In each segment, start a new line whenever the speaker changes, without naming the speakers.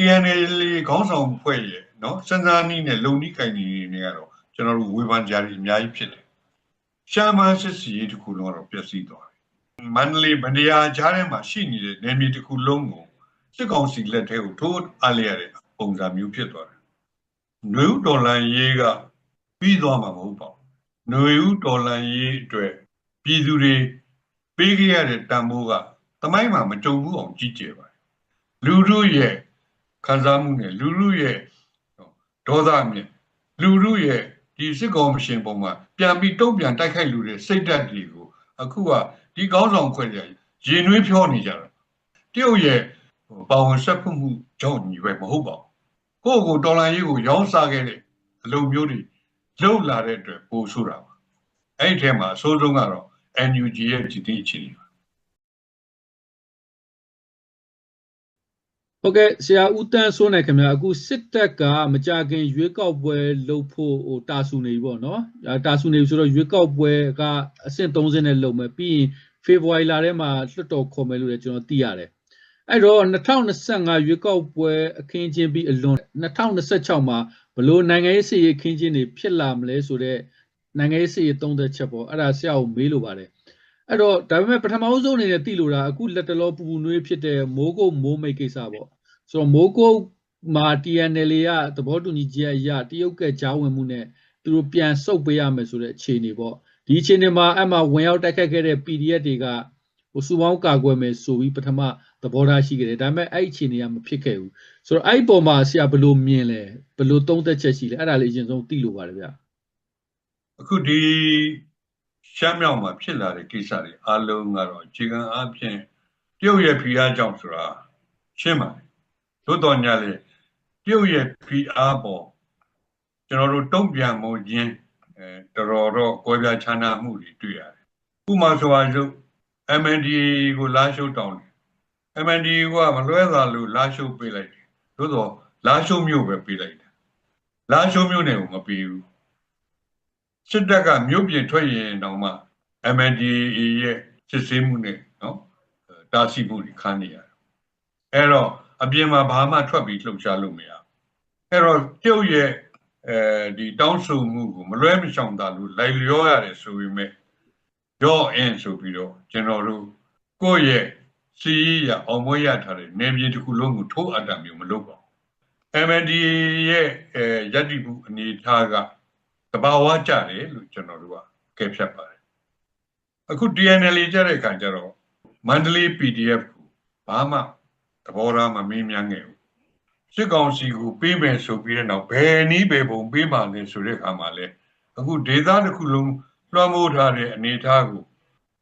TNL ခေါင်းဆောင်ဖွဲ့ရဲ့နော်စံစားနည်းနဲ့လုံနီးကင်နေနေကတော့ကျွန်တော်တို့ဝေဖန်ကြရအများကြီးဖြစ်တယ်ရှာမန်စစ်စီတခုလုံးကတော့ပျက်စီးသွားတယ်မန္တလေးဗန္ဒရာကြားထဲမှာရှိနေတဲ့နယ်မြေတစ်ခုလုံးကိုစစ်ကောင်စီလက်ထဲကိုထိုးအားလျရတဲ့ပုံစံမျိုးဖြစ်သွားတယ်နွေဦးဒေါ်လန်ရေးကပြီးသွားမှာမဟုတ်ပါဘူးနွေဦးဒေါ်လန်ရေးအတွက်ပြည်သူတွေပေးခဲ့ရတဲ့တန်ဖိုးကတမိုင်းမှာမကြုံဘူးအောင်ကြီးကျယ်ပါတယ်လူတို့ရဲ့ ခံစားမှုနဲ့လူလူရဲ့ဒေါသမြင့်လူလူရဲ့ဒီစစ်ကောင်မရှင်ပုံမှာပြန်ပြီးတုံ့ပြန်တိုက်ခိုက်လူတဲ့စိတ်ဓာတ်တွေကိုအခုကဒီကောင်းဆောင်ခွဲရရင်နှွေးဖြောနေကြတာတရုတ်ရဲ့ပါဝင်ဆက်မှုမှုကြောင့်ညီပဲမဟုတ်ပါဘူးကိုယ့်ကိုတော်လန်ရေးကိုရောင်းစားခဲ့တဲ့အလုပ်မျိုးတွေလှုပ်လာတဲ့အတွက်ပိုဆိုးတာပါအဲ့ဒီထဲမှာအဆိုးဆုံးကတော့ NUG ရဲ့ဒီတိအခြေအနေ
ဟုတ်ကဲ့ဆရာဦးတန်းစိုးနိုင်ခင်ဗျာအခုစစ်တပ်ကမကြခင်ရွေးကောက်ပွဲလုပ်ဖို့ဟိုတာဆူနေပြီပေါ့နော်အဲတာဆူနေပြီဆိုတော့ရွေးကောက်ပွဲကအဆင့်30နဲ့လုပ်မယ်ပြီးရင်ဖေဖော်ဝါရီလထဲမှာလွှတ်တော်ခေါ်မယ်လို့လည်းကျွန်တော်သိရတယ်အဲ့တော့2025ရွေးကောက်ပွဲအခင်းချင်းပြီးအလွန်2026မှာဘလို့နိုင်ငံရေးစီရေးအခင်းချင်းတွေဖြစ်လာမလဲဆိုတော့နိုင်ငံရေးစီရေးသုံးသက်ချက်ပေါ့အဲ့ဒါဆရာကိုမေးလို့ပါတယ် အဲ့တော့ဒါပေမဲ့ပထမဆုံးအနေနဲ့သိလို့တာအခုလက်တလောပူပူနွေးဖြစ်တဲ့မိုးကုတ်မိုးမိတ်ကိစ္စပေါ့ဆိုတော့မိုးကုတ်မှာ TNL ကသဘောတူညီချက်အရတရုတ်ကကြားဝင်မှုနဲ့သူတို့ပြန်ဆုတ်ပေးရမယ်ဆိုတဲ့အခြေအနေပေါ့ဒီအခြေအနေမှာအမှဝင်ရောက်တိုက်ခတ်ခဲ့တဲ့ PDF တွေကဟိုစုပေါင်းကာကွယ်မယ်ဆိုပြီးပထမသဘောထားရှိခဲ့တယ်ဒါပေမဲ့အဲ့အခြေအနေကမဖြစ်ခဲ့ဘူးဆိုတော့အဲ့ဒီပုံမှာဆရာဘယ်လိုမြင်လဲဘယ်လိုသုံးသက်ချက်ရှိလဲအဲ့ဒါလေးအရင်ဆုံးသိလို့ပါတယ်ဗျ
အခုဒီ ရှမ်းမြောက်မှာဖြစ်လာတဲ့ကိစ္စတွေအလုံးကတော့အခြေခံအဖြစ်တရုတ်ရဲ့ဖိအားကြောင့်ဆိုတာရှင်းပါတယ်သို့တော်ညာလေတရုတ်ရဲ့ဖိအားပေါ်ကျွန်တော်တို့တုံ့ပြန်မှုချင်းအဲတော်တော်တော့ကွဲပြားခြားနားမှုတွေတွေ့ရတယ်ဥပမာဆိုပါစို့ MNDA ကိုလာရှုပ်တောင်းတယ် MNDA ကမလွဲသာလို့လာရှုပ်ပေးလိုက်တယ်သို့တော့လာရှုပ်မျိုးပဲပေးလိုက်တယ်လာရှုပ်မျိုးနဲ့ကိုမပေးဘူး စစ်တပ်ကမြို့ပြင်ထွက်ရင်တောင်မှ MNDAA ရဲ့စစ်ဆေးမှုနဲ့နော်တားဆီးမှုတွေခံနေရတယ်။အဲ့တော့အပြင်မှာဘာမှထွက်ပြီးလှုပ်ရှားလို့မရဘူး။အဲ့တော့ကျုပ်ရဲ့အဲဒီတောင်းဆိုမှုကိုမလွဲမရှောင်သာလို့လိုက်လျောရတယ်ဆိုပေမဲ့ရော့အင်းဆိုပြီးတော့ကျွန်တော်တို့ကိုယ့်ရဲ့စီးရအောင်မွေးရထားတဲ့နေပြည်တစ်ခုလုံးကိုထိုးအပ်တာမျိုးမလုပ်ပါဘူး။ MNDAA ရဲ့အဲရည်တည်မှုအနေထားက တဘာဝကြတယ်လို့ကျွန်တော်တို့ကကဲဖြတ်ပါတယ်အခု DNL ကြတဲ့အခါကျတော့မန္တလေး PDF ကိုဘာမှသဘောထားမမင်းမြန်းခဲ့ဘူးစစ်ကောင်စီကိုပေးမယ်ဆိုပြီးတဲ့နောက်ဘယ်နည်းဘယ်ပုံပေးမှလဲဆိုတဲ့အခါမှာလဲအခုဒေသတစ်ခုလုံးလွှမ်းမိုးထားတဲ့အနေအထားကို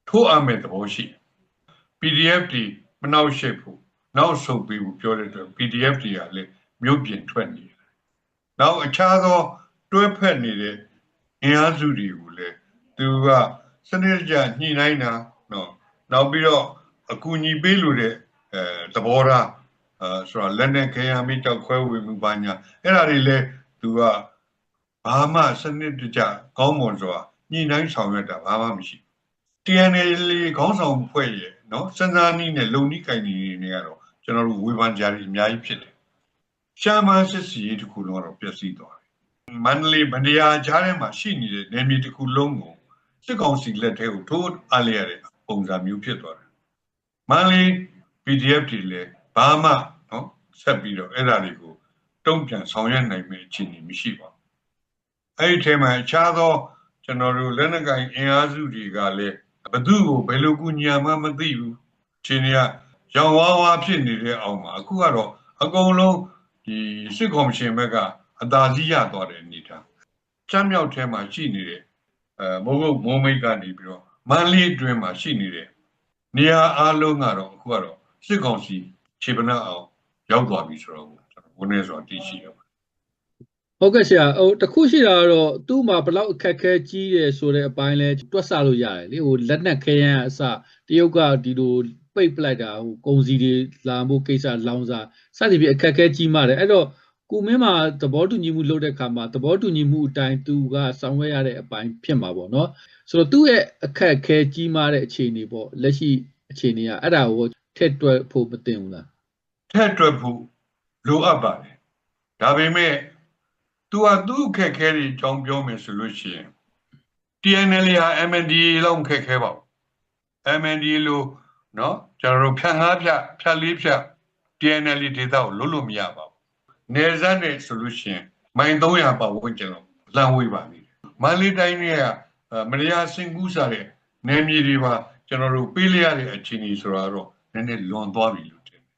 ထိုးအပ်မဲ့သဘောရှိ PDF ဒီမနှောက်ယှက်ဖို့နောက်ဆုတ်ပြီးပြောတဲ့အတွက် PDF တွေကလည်းမြို့ပြင်ထွက်နေတယ်နောက်အခြားသော တွဲဖက်နေတဲ့အင်အားစုတွေကိုလည်းသူကစနစ်ကြညှိနှိုင်းတာနော်နောက်ပြီးတော့အကူအညီပေးလို့တဲ့အဲသဘောထားအဲဆိုတော့လက်နဲ့ခဲရမိတောက်ခွဲဝေမှုပါညာအဲ့ဒါတွေလည်းသူကဘာမှစနစ်တကျကောင်းမွန်စွာညှိနှိုင်းဆောင်ရွက်တာဘာမှမရှိ TNL ခေါင်းဆောင်ဖွဲ့ရဲ့နော်စံစားနည်းနဲ့လုံနီးကင်နေနေကတော့ကျွန်တော်တို့ဝေဖန်ကြရအများကြီးဖြစ်တယ်ရှာမန်စစ်စီတခုလုံးကတော့ပျက်စီးသွား မန္တလေးဗန္ဒရာကြားထဲမှာရှိနေတဲ့နယ်မြေတစ်ခုလုံးကိုစစ်ကောင်စီလက်ထဲကိုထိုးအားလျရတဲ့ပုံစံမျိုးဖြစ်သွားတယ်။မန္တလေး PDF တွေလည်းဘာမှနော်ဆက်ပြီးတော့အဲ့ဒါတွေကိုတုံ့ပြန်ဆောင်ရွက်နိုင်မယ့်အခြေအနေမရှိပါဘူး။အဲ့ဒီထဲမှာအခြားသောကျွန်တော်တို့လက်နက်ကိုင်အင်အားစုတွေကလည်းဘသူ့ကိုဘယ်လိုကူညီမှမသိဘူး။ချင်းတွေကရောင်ဝါးဝါဖြစ်နေတဲ့အောင်မှာအခုကတော့အကုန်လုံးဒီစစ်ကော်မရှင်ဘက်က အသာစီးရသွားတဲ့အနေထားချမ်းမြောက်ထဲမှာရှိနေတဲ့အဲမိုးကုတ်မိုးမိတ်ကနေပြီးတော့မန္တလေးအတွင်းမှာရှိနေတဲ့နေရာအားလုံးကတော့အခုကတော့စစ်ကောင်စီခြေပနအောင်ရောက်သွားပြီဆိုတော့ဝန်နေဆိုတာတည်ရှိတော့
ဟုတ်ကဲ့ဆရာဟိုတခုရှိတာကတော့သူ့မှာဘလောက်အခက်ခဲကြီးတယ်ဆိုတဲ့အပိုင်းလဲတွက်ဆလို့ရတယ်လေဟိုလက်နက်ခဲယမ်းအစတရုတ်ကဒီလိုပိတ်ပလိုက်တာဟိုကုန်စည်တွေလာဖို့ကိစ္စလောင်စာစသဖြင့်အခက်ခဲကြီးမှတယ်အဲ့တော့ ကိုမင်းမှာသဘောတူညီမှုလုပ်တဲ့အခါမှာသဘောတူညီမှုအတိုင်းသူကဆောင်ရွက်ရတဲ့အပိုင်းဖြစ်မှာပေါ့နော်ဆိုတော့သူ့ရဲ့အခက်ခဲကြီးမှတဲ့အခြေအနေပေါ့လက်ရှိအခြေအနေကအဲ့ဒါကိုထက်တွက်ဖို့မတင်ဘူးလား
ထက်တွက်ဖို့ လိုအပ်ပါတယ်ဒါပေမဲ့သူကသူ့အခက်ခဲတွေအကြောင်းပြောမယ်ဆိုလို့ရှိရင် TNL ဟာ MNDA လောက်ခက်ခဲပါဘူး MNDA လို့เนาะကျွန်တော်တို့ဖြတ်ငါးဖြတ်ဖြတ်လေးဖြတ် TNL ဒေသကိုလွတ်လို့မရပါဘူး ူး နေစမ်းနဲ့ဆိုလို့ရှိရင်မိုင်300ပတ်ဝန်းကျင်လောက်လမ်းဝေးပါလိမ့်တယ်မန္တလေးတိုင်းရဲ့မရယာစင်ကူးစားတဲ့နယ်မြေတွေပါကျွန်တော်တို့ပေးလိုက်ရတဲ့အခြေအနေဆိုတာတော့နည်းနည်းလွန်သွားပြီလို့ထင်တယ်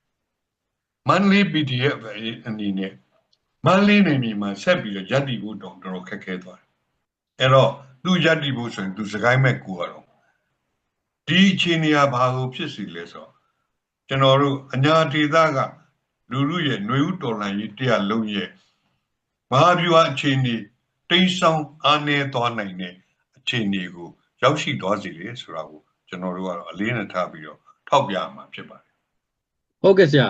မန္တလေး PDF အနေနဲ့မန္တလေးနယ်မြေမှာဆက်ပြီးတော့ရပ်တည်ဖို့တောင်တော်တော်ခက်ခဲသွားတယ်အဲ့တော့သူရပ်တည်ဖို့ဆိုရင်သူစကိုင်းမဲ့ကူရတော့ဒီအခြေအနေကဘာလို့ဖြစ်စီလဲဆိုတော့ကျွန်တော်တို့အညာဒေသက လူလူရဲ့နှွေဦးတော်လှန်ရေးတရားလုံးရဲ့မဟာဗျူဟာအခြေအနေတိမ်ဆောင်အားနည်းသွားနိုင်တဲ့အခြေအနေကိုရောက်ရှိသွားစေလေဆိုတာကိုကျွန်တော်တို့ကတော့အလေးနဲ့ထားပြီးတော့ထောက်ပြမှာဖြစ်ပါတယ်။
ဟုတ်ကဲ့ဆရာ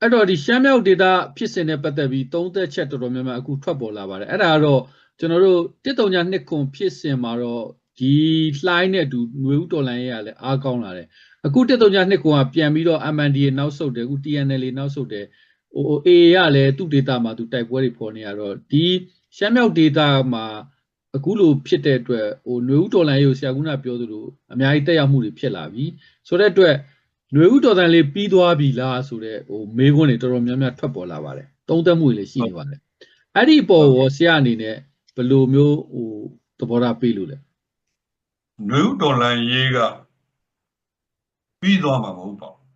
အဲ့တော့ဒီရှမ်းမြောက်ဒေသဖြစ်စဉ်နဲ့ပတ်သက်ပြီးသုံးသက်ချက်တော်တော်များများအခုထွက်ပေါ်လာပါတယ်။အဲ့ဒါကတော့ကျွန်တော်တို့တစ်တုံညာနှစ်ခုဖြစ်စဉ်မှာတော့ဒီလှိုင်းနဲ့အတူຫນွေဥတော်လိုင်းရရလဲအားကောင်းလာတယ်။ အခုတစ်တုံညာနှစ်ခွန်ကပြန်ပြီးတော့ MNDA နောက်ဆုတ်တယ်အခု TNL နောက်ဆုတ်တယ်ဟို AA ရလဲသူ့ဒေတာမှာသူတိုက်ပွဲတွေဖော်နေရတော့ဒီရှမ်းမြောက်ဒေတာမှာအခုလိုဖြစ်တဲ့အတွက်ဟိုຫນွေဥတော်လန်ရေးကိုဆရာကပြောသလိုအများကြီးတက်ရောက်မှုတွေဖြစ်လာပြီဆိုတဲ့အတွက်ຫນွေဥတော်တန်လေးပြီးသွားပြီလားဆိုတော့ဟိုမေးခွန်းတွေတော်တော်များများထွက်ပေါ်လာပါတယ်သုံးသက်မှုတွေလည်းရှိနေပါတယ်အဲ့ဒီပေါ်ရောဆရာအနေနဲ့ဘယ်လိုမျိုးဟိုသဘောထားပေးလို့လဲ
ຫນွေဥတော်လှန်ရေးက ပြီးသွားမှာမဟုတ်ပါဘူး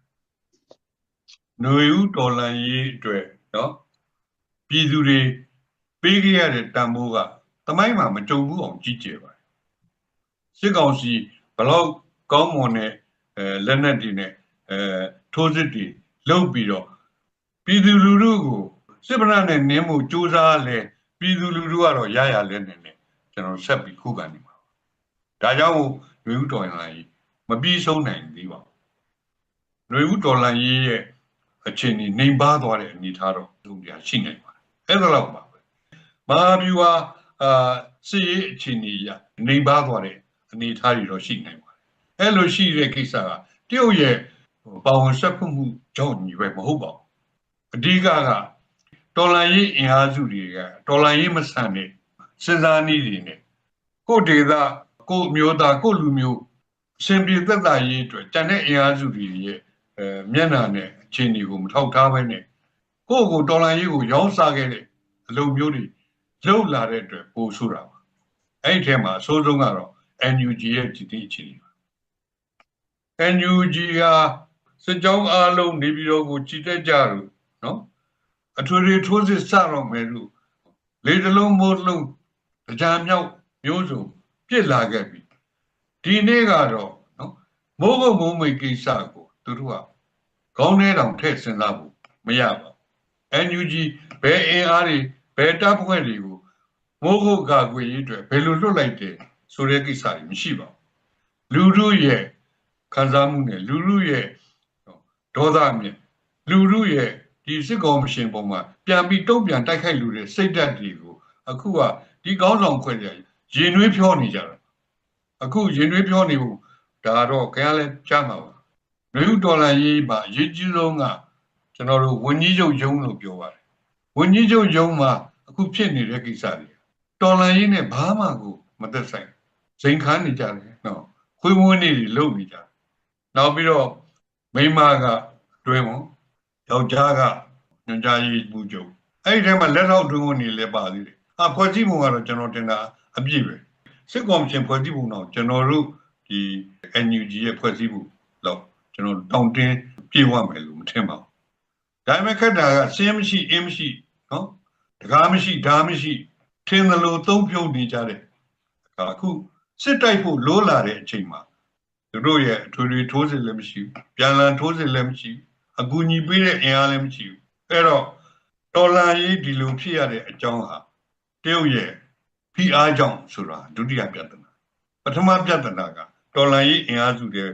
။နှွေဦးတော်လန်ရေးအတွက်နော်ပြည်သူတွေပေးခဲ့ရတဲ့တန်ဖိုးကတမိုင်းမှာမကြုံဘူးအောင်ကြီးကျယ်ပါတယ်။စစ်ကောင်စီဘလောက်ကောင်းမွန်တဲ့အဲလက်နက်တွေနဲ့အဲထိုးစစ်တွေလုပ်ပြီးတော့ပြည်သူလူထုကိုစစ်ဗနာနဲ့နင်းမှုစူးစမ်းလဲပြည်သူလူထုကတော့ရရလဲနေနေကျွန်တော်ဆက်ပြီးခုခံနေမှာ။ဒါကြောင့်လူဦးတော်ရင်လာကြီးမပြီးဆုံးနိုင်သေးပါဘူး ຫນွေဥတော်လှန်ရေးရဲ့အခြေအနေနှိမ်ပါသွားတဲ့အနေအထားတော့လုံးပြရှိနိုင်ပါတယ်အဲ့ဒါတော့ပါပဲမဟာဗျူဟာအာစစ်ရေးအခြေအနေရနှိမ်ပါသွားတဲ့အနေအထားတွေတော့ရှိနိုင်ပါတယ်အဲ့လိုရှိတဲ့ကိစ္စကတရုတ်ရဲ့ပါဝင်ဆက်ဖက်မှုကြောင့်ညီပဲမဟုတ်ပါဘူးအဓိကကတော်လန်ရေးအင်အားစုတွေကတော်လန်ရေးမဆန်တဲ့စဉ်းစားနည်းတွေနဲ့ကိုယ်ဒေသကိုယ်မျိုးသားကိုယ်လူမျိုးအရှင်ပြေသက်သာရေးအတွက်တန်တဲ့အင်အားစုတွေရဲ့ အဲမျက်နှာနဲ့အခြေအနေကိုမထောက်ထားဘဲနဲ့ကိုယ့်ကိုတော်လန်ရေးကိုရောင်းစားခဲ့တဲ့အလုပ်မျိုးတွေလုပ်လာတဲ့အတွက်ပိုဆိုတာပါအဲ့ဒီထဲမှာအဆိုးဆုံးကတော့ NUG ရဲ့ဒီတိအခြေအနေပါ NUG ကစစ်ကြောင်းအားလုံးနေပြည်တော်ကိုကြည်တက်ကြလို့နော်အထွေထွေထိုးစစ်စတော့မယ်လို့လေတလုံးမိုးလုံးတရားမြောက်မျိုးစုံပြစ်လာခဲ့ပြီဒီနေ့ကတော့နော်မိုးကုတ်မိုးမိတ်ကိစ္စကို သူတို့ကခေါင်းထဲတောင်ထည့်စဉ်းစားဖို့မရပါဘူး NUG ဘယ်အင်အားတွေဘယ်တပ်ဖွဲ့တွေကိုမိုးကုတ်ကာကွယ်ရေးအတွက်ဘယ်လိုလွတ်လိုက်တယ်ဆိုတဲ့ကိစ္စတွေမရှိပါဘူးလူတို့ရဲ့ခံစားမှုနဲ့လူလူရဲ့ဒေါသမြင့်လူလူရဲ့ဒီစစ်ကောင်မရှင်ပုံမှာပြန်ပြီးတုံ့ပြန်တိုက်ခိုက်လူတဲ့စိတ်ဓာတ်တွေကိုအခုကဒီကောင်းဆောင်ခွဲကြရင်နှွေးဖြောနေကြတာအခုရင်နှွေးဖြောနေဖို့ဒါတော့ခင်ဗျားလည်းကြားမှာပါ မြို့ဒေါ်လာရေးမှာအရေးကြီးဆုံးကကျွန်တော်တို့ဝန်ကြီးချုပ်ယုံလို့ပြောပါတယ်ဝန်ကြီးချုပ်ယုံမှာအခုဖြစ်နေတဲ့ကိစ္စတွေတော်လန်ရေးနဲ့ဘာမှကိုမသက်ဆိုင်စိန်ခမ်းနေကြတယ်နော်ခွေးမွေးနေတွေလုံနေကြတယ်နောက်ပြီးတော့မိန်းမကတွင်းဝင်ယောက်ျားကညွန်ကြားရေးမှုချုပ်အဲ့ဒီထဲမှာလက်ထောက်တွင်းဝင်နေလဲပါသေးတယ်အဖွဲ့စည်းပုံကတော့ကျွန်တော်တင်တာအပြည့်ပဲစစ်ကော်မရှင်ဖွဲ့စည်းပုံတော့ကျွန်တော်တို့ဒီ NUG ရဲ့ဖွဲ့စည်းပုံတော့ကျွ န်တော်တောင်းတင်းပြေဝမယ်လို့မထင်ပါဘူးဒါပေမဲ့ခက်တာကစင်းမရှိအင်းမရှိနော်တကားမရှိဓာမရှိထင်းသလိုသုံးဖြုတ်နေကြတဲ့အခါအခုစစ်တိုက်ဖို့လိုလာတဲ့အချိန်မှာသူတို့ရဲ့အထွေထွေထိုးစစ်လည်းမရှိဘူးပြန်လည်ထိုးစစ်လည်းမရှိဘူးအကူအညီပေးတဲ့အင်အားလည်းမရှိဘူးအဲ့တော့တော်လာရေးဒီလိုဖြစ်ရတဲ့အကြောင်းဟာတရုတ်ရဲ့ဖိအားကြောင့်ဆိုတာဒုတိယပြဿနာပထမပြဿနာကတော်လာရေးအင်အားစုတွေ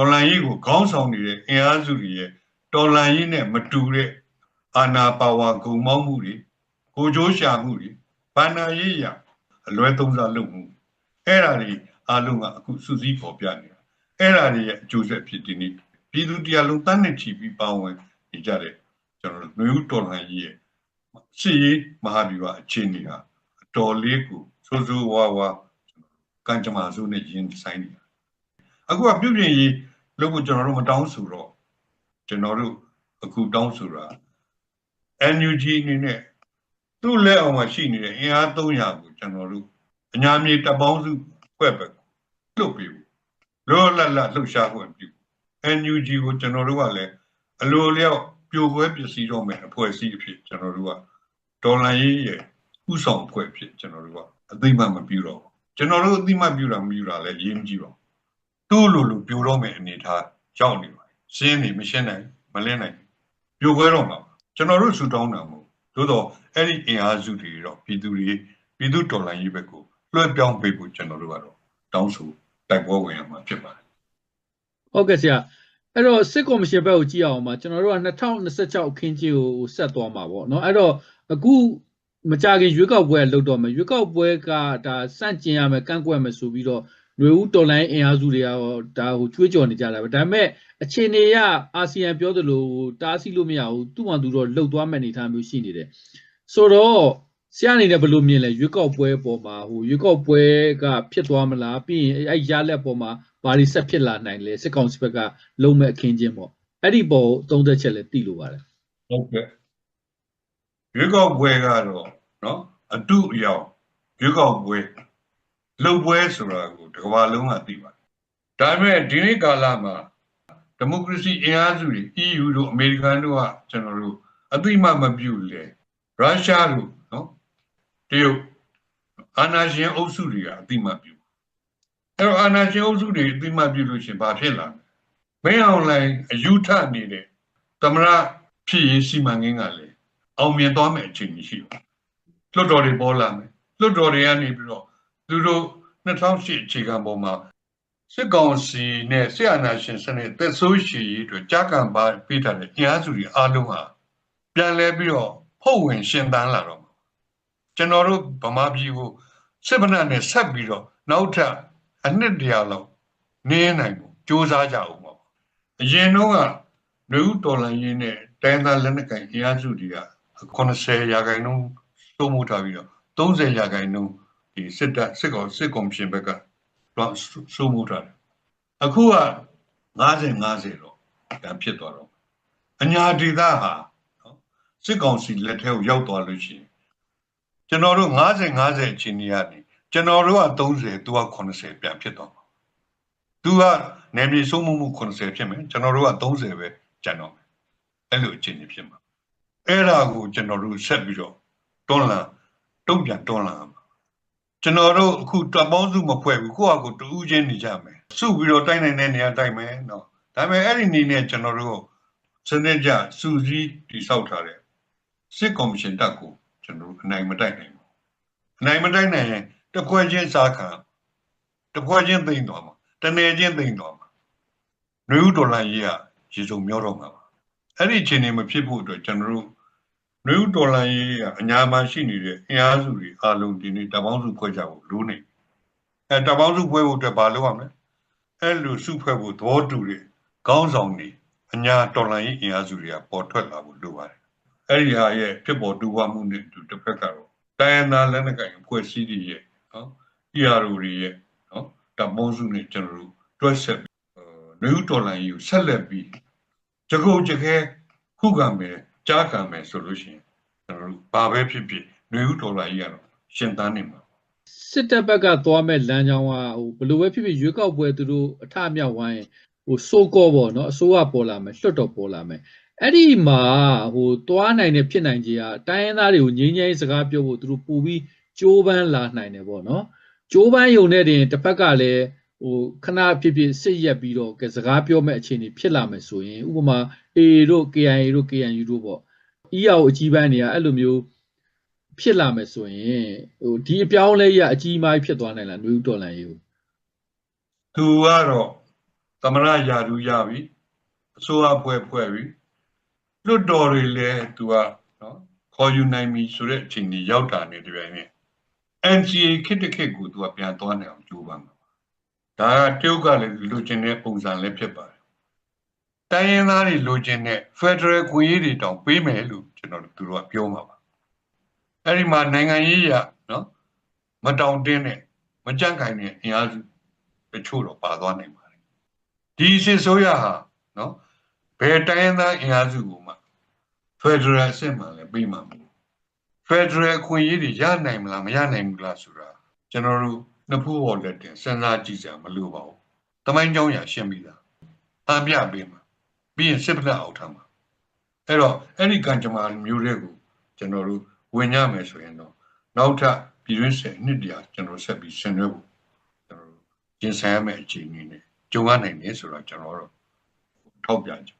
တော်လာရေးကိုခေါင်းဆောင်နေတဲ့အင်အားစုတွေရဲ့တော်လာရေးနဲ့မတူတဲ့အာနာပါဝါဂုံမောင်းမှုတွေကိုကြိုးရှာမှုတွေဘာနာရေးရအလွဲသုံးစားလုပ်မှုအဲ့ဒါတွေအားလုံးကအခုစုစည်းပေါ်ပြနေတာအဲ့ဒါတွေရဲ့အကျိုးဆက်ဖြစ်ဒီနေ့ပြည်သူတရားလုံးတန်းနဲ့ချီပြီးပါဝင်နေကြတဲ့ကျွန်တော်တို့မျိုးတော်လှန်ရေးရဲ့စီရေးမဟာဗျူဟာအခြေအနေဟာအတော်လေးကိုဆိုးဆိုးဝါးဝါကံကြမ္မာစုနဲ့ရင်ဆိုင်နေတာအခုကပြုပြင်ရေး လို့ကိုကျွန်တော်တို့မတောင်းဆိုတော့ကျွန်တော်တို့အခုတောင်းဆိုတာ NUG အနေနဲ့သူ့လက်အောက်မှာရှိနေတဲ့အင်အား300ကိုကျွန်တော်တို့အညာမြေတပ်ပေါင်းစုဖွဲ့ပဲလွတ်ပြီးလောလတ်လတ်လှုပ်ရှားခွင့်ပြု NUG ကိုကျွန်တော်တို့ကလည်းအလိုလျောက်ပြိုကွဲပစ္စည်းတော့မယ်အဖွဲ့အစည်းအဖြစ်ကျွန်တော်တို့ကဒေါ်လာရေးရဲ့ဥဆောင်အဖွဲ့အဖြစ်ကျွန်တော်တို့ကအသိမှတ်မပြုတော့ဘူးကျွန်တော်တို့အသိမှတ်ပြုတာမပြုတာလည်းရေးမကြည့်ပါဘူး သူ့လိုလိုပြိုတော့မယ်အနေထားရောက်နေပါတယ်ရှင်းနေမရှင်းနိုင်မလင်းနိုင်ပြိုကွဲတော့မှာကျွန်တော်တို့ဆူတောင်းတာမဟုတ်သို့တော့အဲ့ဒီအင်အားစုတွေတော့ပြည်သူတွေပြည်သူတော်လှန်ရေးဘက်ကိုလွှဲပြောင်းပေးဖို့ကျွန်တော်တို့ကတော့တောင်းဆိုတိုက်ပွဲဝင်ရမှာဖြစ်ပါတယ်
ဟုတ်ကဲ့ဆရာအဲ့တော့စစ်ကော်မရှင်ဘက်ကိုကြည့်အောင်ပါကျွန်တော်တို့က2026အခင်းကြီးကိုဆက်သွားမှာပေါ့နော်အဲ့တော့အခုမကြခင်ရွေးကောက်ပွဲလုပ်တော့မယ်ရွေးကောက်ပွဲကဒါစန့်ကျင်ရမယ်ကန့်ကွက်မယ်ဆိုပြီးတော့ ຫນွေဦးတော်လိုင်းအင်အားစုတွေကရောဒါဟိုကြွေးကြော်နေကြတာပဲဒါပေမဲ့အခြေအနေရအာဆီယံပြောသလိုတားဆီးလို့မရဘူးသူ့မှသူတော့လှုပ်သွားမဲ့အနေအထားမျိုးရှိနေတယ်ဆိုတော့ဆရာအနေနဲ့ဘယ်လိုမြင်လဲရွေးကောက်ပွဲပေါ်မှာဟိုရွေးကောက်ပွဲကဖြစ်သွားမလားပြီးရင်အဲ့ရလက်ပေါ်မှာဘာတွေဆက်ဖြစ်လာနိုင်လဲစစ်ကောင်စီဘက်ကလုံးမဲ့အခင်းချင်းပေါ့အဲ့ဒီပေါ်သုံးသက်ချက်လည်းသိလို့ပါတယ်
ဟုတ်ကဲ့ရွေးကောက်ပွဲကတော့နော်အတုအယောင်ရွေးကောက်ပွဲ လှုပ်ပွဲဆိုတာကိုတစ်ကမ္ဘာလုံးကသိပါတယ်ဒါပေမဲ့ဒီနေ့ကာလမှာဒီမိုကရေစီအင်အားစုတွေ EU တို့အမေရိကန်တို့ကကျွန်တော်တို့အသိမှတ်မပြုလေရုရှားတို့နော်တရုတ်အာဏာရှင်အုပ်စုတွေကအသိမှတ်ပြုအဲ့တော့အာဏာရှင်အုပ်စုတွေအသိမှတ်ပြုလို့ရှရင်ဘာဖြစ်လာလဲမင်းအောင်လိုင်းအယူထနေတဲ့သမရဖြစ်ရေးစီမံကိန်းကလည်းအောင်မြင်သွားမယ်အခြေအနေရှိပါလွတ်တော်တွေပေါ်လာမယ်လွတ်တော်တွေကနေပြီးတော့ သူတို့2008အခြေခံပေါ်မှာစစ်ကောင်စီနဲ့ဆရာနာရှင်စနစ်သက်ဆိုးရှိရေးအတွက်ကြာကံပါပေးထားတဲ့အင်အားစုတွေအားလုံးဟာပြန်လဲပြီးတော့ဖို့ဝင်ရှင်သန်လာတော့မှာကျွန်တော်တို့ဗမာပြည်ကိုစစ်ဗနနဲ့ဆက်ပြီးတော့နောက်ထပ်အနှစ်တရာလောက်နေနိုင်ဖို့စ조사ကြအောင်ပါအရင်တော့ကလူဦးတော်လန်ရေးနဲ့တိုင်းသားလက်နက်ကိုင်အင်အားစုတွေက80ရာခိုင်နှုန်းသုံးမှုထားပြီးတော့30ရာခိုင်နှုန်း ဒီစစ်တပ်စစ်ကောင်စစ်ကော်မရှင်ဘက်ကတော့စိုးမှုထားတယ်အခုက90 50တော့ဒါဖြစ်သွားတော့အညာဒေသဟာနော်စစ်ကောင်စီလက်ထဲကိုရောက်သွားလို့ရှိရင်ကျွန်တော်တို့90 50အချိန်ကြီးကနေကျွန်တော်တို့က30သူက80ပြန်ဖြစ်သွားမှာသူကနေပြည်စိုးမှုမှု80ဖြစ်မယ်ကျွန်တော်တို့က30ပဲကျန်တော့မယ်အဲ့လိုအချိန်ကြီးဖြစ်မှာအဲ့ဒါကိုကျွန်တော်တို့ဆက်ပြီးတော့တွန်းလှန်တုံ့ပြန်တွန်းလှန်မှာ ကျွန်တော်တို့အခုတပ်ပေါင်းစုမဖွဲ့ဘူးကိုယ့်အကူတူးချင်းနေကြမယ်စုပြီးတော့တိုက်နိုင်တဲ့နေရာတိုက်မယ်နော်ဒါပေမဲ့အဲ့ဒီနေနဲ့ကျွန်တော်တို့စနစ်ကြစူးစီးတိဆောက်ထားတဲ့စစ်ကော်မရှင်တပ်ကိုကျွန်တော်တို့အနိုင်မတိုက်နိုင်ဘူးအနိုင်မတိုက်နိုင်ရင်တစ်ခွဲချင်းစားခံတစ်ခွဲချင်းသိမ့်သွားမှာတနယ်ချင်းသိမ့်သွားမှာနှွေဦးဒေါ်လာကြီးကရေစုံမျောတော့မှာပါအဲ့ဒီအချိန်နေမဖြစ်ဖို့အတွက်ကျွန်တော်တို့ နှွေဦးဒေါ်လာကြီးကအညာမှာရှိနေတဲ့အင်အားစုတွေအားလုံးဒီနေ့တပေါင်းစုဖွဲ့ကြဖို့လိုနေအဲတပေါင်းစုဖွဲ့ဖို့အတွက်ဘာလုပ်ရမလဲအဲ့လိုစုဖွဲ့ဖို့သဘောတူတဲ့ခေါင်းဆောင်တွေအညာဒေါ်လာကြီးအင်အားစုတွေကပေါ်ထွက်လာဖို့လိုပါတယ်အဲ့ဒီဟာရဲ့ဖြစ်ပေါ်တူဝမှုနဲ့အတူတစ်ဖက်ကတော့တိုင်းရင်းသားလက်နက်ကိုင်အဖွဲ့အစည်းတွေရဲ့နော် PRO တွေရဲ့နော်တပေါင်းစုနဲ့ကျွန်တော်တို့တွဲဆက်ပြီးနယူးဒေါ်လာကြီးကိုဆက်လက်ပြီးကြကုတ်ကြခဲခုခံမယ် ကြားခံမယ်ဆိုလို့ရှိရင်ကျွန်တော်တို့ဘာပဲဖြစ်ဖြစ်နယူးဒေါ်လာကြီးကတော့ရှင်သန်နေမှာ
စစ်တပ်ဘက်ကသွားမဲ့လမ်းကြောင်းကဟိုဘယ်လိုပဲဖြစ်ဖြစ်ရွေးကောက်ပွဲသူတို့အထအမြောက်ဝိုင်းဟိုစိုးကောပေါ့နော်အစိုးရပေါ်လာမယ်လွှတ်တော်ပေါ်လာမယ်အဲ့ဒီမှာဟိုသွားနိုင်တဲ့ဖြစ်နိုင်ကြီးကတိုင်းရင်းသားတွေကိုငြိမ်းချမ်းရေးစကားပြောဖို့သူတို့ပူပြီးကြိုးပမ်းလာနိုင်တယ်ပေါ့နော်ကြိုးပမ်းယုံတဲ့တင်တစ်ဖက်ကလည်း ဟိုခဏဖြစ်ဖြစ်စစ်ရက်ပြီးတော့ကဲစကားပြောမဲ့အခြေအနေဖြစ်လာမယ်ဆိုရင်ဥပမာ A တို့ KIA တို့ KNU တို့ပေါ့ EAO အကြီးပိုင်းတွေကအဲ့လိုမျိုးဖြစ်လာမယ်ဆိုရင်ဟိုဒီအပြောင်းလဲရအကြီးအမားဖြစ်သွားနိုင်လားနှွေဦးတော်လန်ရေးကို
သူကတော့သမရယာဒူရပြီအစိုးရဖွဲ့ဖွဲ့ပြီလွတ်တော်တွေလည်းသူကနော်ခေါ်ယူနိုင်ပြီဆိုတဲ့အခြေအနေရောက်တာနေတပြိုင်နက် NCA ခစ်တခစ်ကိုသူကပြန်သွားနိုင်အောင်ကြိုးပမ်းမှာ ဒါကတရုတ်ကလည်းလူချင်းတဲ့ပုံစံလည်းဖြစ်ပါတယ်တိုင်းရင်းသားတွေလိုချင်တဲ့ Federal ခွင့်ရေးတွေတောင်ပေးမယ်လို့ကျွန်တော်တို့သူတို့ကပြောမှာပါအဲ့ဒီမှာနိုင်ငံရေးရနော်မတောင်တင်းတဲ့မကြန့်ခိုင်တဲ့အင်အားစုတချို့တော့ပါသွားနိုင်ပါတယ်ဒီစစ်ဆိုးရဟာနော်ဘယ်တိုင်းရင်းသားအင်အားစုကိုမှ Federal အဆင့်မှလည်းပြီးမှာမဟုတ် Federal ခွင့်ရေးတွေရနိုင်မလားမရနိုင်ဘူးလားဆိုတာကျွန်တော်တို့ နှစ်ဖူးပေါ်လက်တင်စဉ်းစားကြည့်စရာမလိုပါဘူး။တမိုင်းကြောင်းရရှင်းပြီးသား။အပြပေးမှာပြီးရင်စစ်ပဒအောက်ထားမှာအဲ့တော့အဲ့ဒီကံကြမ္မာမျိုးတွေကိုကျွန်တော်တို့ဝင်ရမယ်ဆိုရင်တော့နောက်ထပ်ပြည်တွင်းစစ်နှစ်တရာကျွန်တော်ဆက်ပြီးဆင်နွှဲဖို့ကျွန်တော်တို့ပြင်ဆင်ရမယ့်အခြေအနေနဲ့ကြုံရနိုင်တယ်ဆိုတော့ကျွန်တော်တို့ထောက်ပြကြ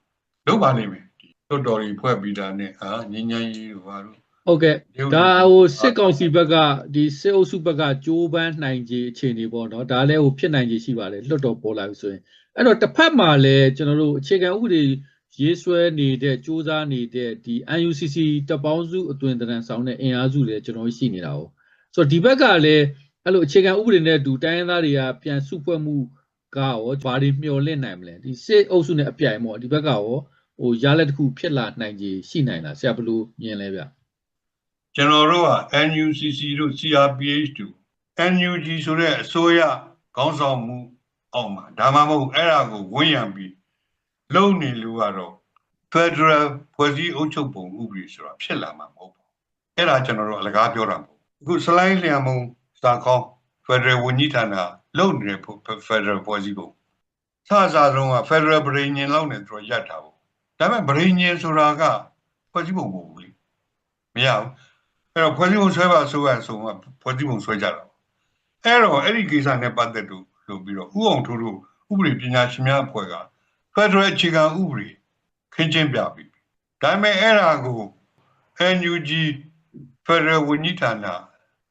လုပ်ပါလိမ့်မယ်ဒီတော်တော်ကြီးဖွဲ့ပြီးတာနဲ့အာငញ្ញန်းကြီးတို့ဘာလို့
ဟုတ်ကဲ့
ဒီလို
ဒါဟိုစစ်ကောင်စီဘက်ကဒီစစ်အုပ်စုဘက်ကကြိုးပမ်းနိုင်ခြေအခြေအနေပေါ့နော်ဒါလည်းဟိုဖြစ်နိုင်ခြေရှိပါတယ်လွတ်တော်ပေါ်လာပြီဆိုရင်အဲ့တော့တစ်ဖက်မှာလည်းကျွန်တော်တို့အခြေခံဥပဒေရေးဆွဲနေတဲ့စ조사နေတဲ့ဒီ UNCC တပ်ပေါင်းစုအသွင်သဏ္ဍာန်ဆောင်တဲ့အင်အားစုတွေကျွန်တော်တို့ရှိနေတာ哦ဆိုတော့ဒီဘက်ကလည်းအဲ့လိုအခြေခံဥပဒေနဲ့အတူတိုင်းရင်းသားတွေကပြန်စုဖွဲ့မှုကရောဘာတွေမျှော်လင့်နိုင်မလဲဒီစစ်အုပ်စုနဲ့အပြိုင်ပေါ့ဒီဘက်ကရောဟိုရလက်တစ်ခုဖြစ်လာနိုင်ခြေရှိနိုင်လားဆရာဘယ်လိုမြင်လဲဗျ
ကျွန်တော်တို့က NUCC တို့ CRPH တို့ NUG ဆိုတဲ့အစိုးရခေါင်းဆောင်မှုအောက်မှာဒါမှမဟုတ်အဲ့ဒါကိုဝန်ရံပြီးလုံနေလို့ကတော့ Federal ဖွဲ့စည်းအုပ်ချုပ်ပုံဥပဒေဆိုတာဖြစ်လာမှာမဟုတ်ဘူးအဲ့ဒါကျွန်တော်တို့အလကားပြောတာမဟုတ်ဘူးအခု slide လျံမုံစာခေါင်း Federal ဝန်ကြီးဌာနလုံနေတဲ့ Federal ဖွဲ့စည်းပုံစအစားဆုံးက Federal ပြည်ညင်လောက်နေသူတို့ရပ်တာပေါ့ဒါပေမဲ့ပြည်ညင်ဆိုတာကဖွဲ့စည်းပုံမဟုတ်ဘူးလေမရဘူး အဲ့တော့ဖွဲ့စည်းပုံဆွဲပါဆိုရဆိုမှဖွဲ့စည်းပုံဆွဲကြတာအဲ့တော့အဲ့ဒီကိစ္စနဲ့ပတ်သက်လို့လို့ပြီးတော့ဥအောင်ထိုးတို့ဥပဒေပညာရှင်များအဖွဲ့က Federal အခြေခံဥပဒေခင်းကျင်းပြပြီဒါပေမဲ့အဲ့ဒါကို NUG Federal ဝန်ကြီးဌာန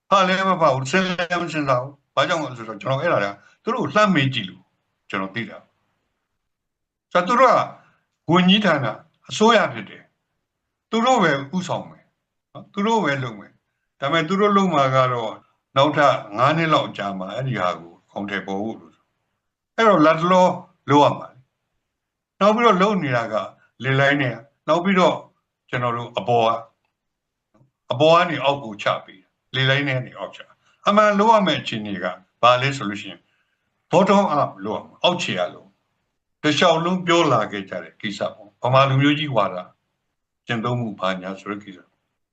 ဟာလည်းမပေါ့စဉ်းစားမစဉ်းစားဘူးဘာကြောင့်လဲဆိုတော့ကျွန်တော်အဲ့ဒါကသူတို့လှမ်းမေးကြည့်လို့ကျွန်တော်သိတာဆိုတော့သူတို့ကဝန်ကြီးဌာနအစိုးရဖြစ်တယ်သူတို့ပဲဥဆောင်မယ်နော် သူတို့ပဲလုပ်မယ်ဒါပေမဲ့သူတို့လုပ်မှာကတော့နောက်ထပ်9နှစ်လောက်ကြာမှာအဲ့ဒီဟာကိုခေါင်းထဲပေါ်ဖို့လို့အဲ့တော့လက်တလောလုပ်ရမှာလေနောက်ပြီးတော့လုပ်နေတာကလေလိုင်းနဲ့နောက်ပြီးတော့ကျွန်တော်တို့အပေါ်ကအပေါ်ကနေအောက်ကိုချပြီးလေလိုင်းနဲ့နေအောက်ချအမှန်လုပ်ရမယ့်အခြေအနေကဘာလဲဆိုလို့ရှိရင် bottom up လုပ်ရမှာအောက်ခြေရလို့တခြားလုံးပြောလာခဲ့ကြတဲ့ကိစ္စပေါ့ဗမာလူမျိုးကြီးဝါဒကျင့်သုံးမှုဘာညာဆိုတဲ့ကိစ္စ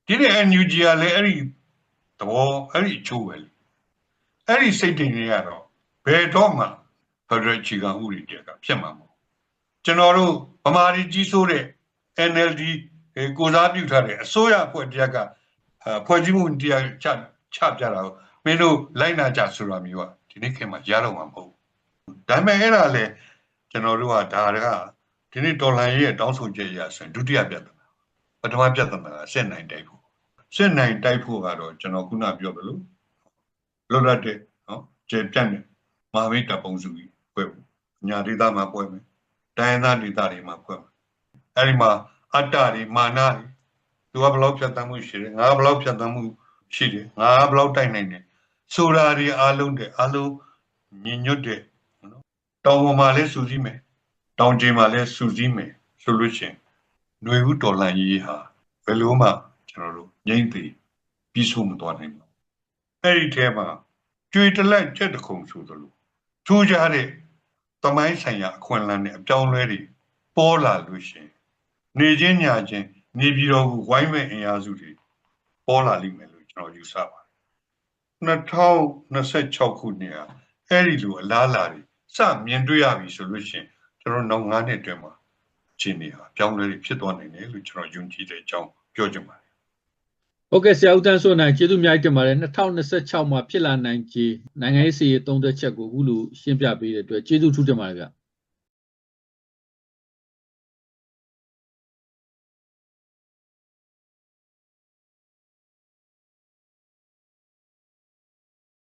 ဒီနေ့ NUG ကလည်းအဲ့ဒီသဘောအဲ့ဒီအချိုးပဲလေအဲ့ဒီစိတ်တွေတွေကတော့ဘယ်တော့မှ Federal ချီကဥပဒေတက်ကဖြစ်မှာမဟုတ်ကျွန်တော်တို့ဗမာပြည်ကြီးစိုးတဲ့ NLD အဲကိုစားပြုထားတဲ့အစိုးရအဖွဲ့တရက်ကအဲဖွဲ့စည်းမှုတရားချချပြတာကိုမင်းတို့လိုက်နာကြဆိုတာမျိုးကဒီနေ့ခင်မှာရတော့မှာမဟုတ်ဘူးဒါပေမဲ့အဲ့ဒါလေကျွန်တော်တို့ကဒါကဒီနေ့တော်လန်ရဲ့တောင်းဆိုချက်ရဆိုရင်ဒုတိယပြဿနာပထမပြဿနာကစစ်နိုင်တိုက်ဖို့ စစ်နိုင်တိုက်ဖို့ကတော့ကျွန်တော်ခုနပြောသလိုလွတ်လပ်တဲ့နော်ကျေပြန့်တဲ့မဟာမိတ်တပ်ပုံစုကြီးဖွဲ့ဖို့ညာဒေသမှာဖွဲ့မယ်တိုင်းဒေသဒေသတွေမှာဖွဲ့မယ်အဲဒီမှာအတ္တတွေမာနတွေသူကဘယ်လောက်ဖြတ်သန်းမှုရှိတယ်ငါကဘယ်လောက်ဖြတ်သန်းမှုရှိတယ်ငါကဘယ်လောက်တိုက်နိုင်တယ်ဆိုတာတွေအားလုံးတဲ့အားလုံးညင်ညွတ်တဲ့နော်တောင်ပေါ်မှာလည်းစူးစီးမယ်တောင်ကျင်းမှာလည်းစူးစီးမယ်ဆိုလို့ရှိရင်ຫນွေဦးတော်လန်ကြီးဟာဘယ်လိုမှကျွန်တော်တို့ ငိမ့်သေးပြီးဆုံးမသွားနိုင်ဘူးအဲ့ဒီထဲမှာကျွေတလက်ချက်တခုံဆိုသလိုထူးခြားတဲ့တမိုင်းဆိုင်ရာအခွင့်အလမ်းနဲ့အပြောင်းအလဲတွေပေါ်လာလို့ရှိရင်နေချင်းညာချင်းနေပြည်တော်ကိုဝိုင်းမဲ့အင်အားစုတွေပေါ်လာလိမ့်မယ်လို့ကျွန်တော်ယူဆပါတယ်2026ခုနှစ်ဟာအဲ့ဒီလိုအလားအလာတွေစမြင်တွေ့ရပြီဆိုလို့ရှိရင်ကျွန်တော်နောက်9နှစ်အတွင်းမှာအခြေအနေဟာပြောင်းလဲတွေဖြစ်သွားနိုင်တယ်လို့ကျွန်တော်ယုံကြည်တဲ့အကြောင်းပြောချင်ပါတယ်
ဟုတ်ကဲ့ဆရာဦးတန်းစိုးနိုင်ကျေးဇူးအများကြီးတင်ပါတယ်2026မှာဖြစ်လာနိုင်ခြေနိုင်ငံရေးစီရေးသုံးသက်ချက်ကိုအခုလိုရှင်းပြပေးတဲ့အတွက်ကျေးဇူးထူးတင်ပါတယ်ဗျ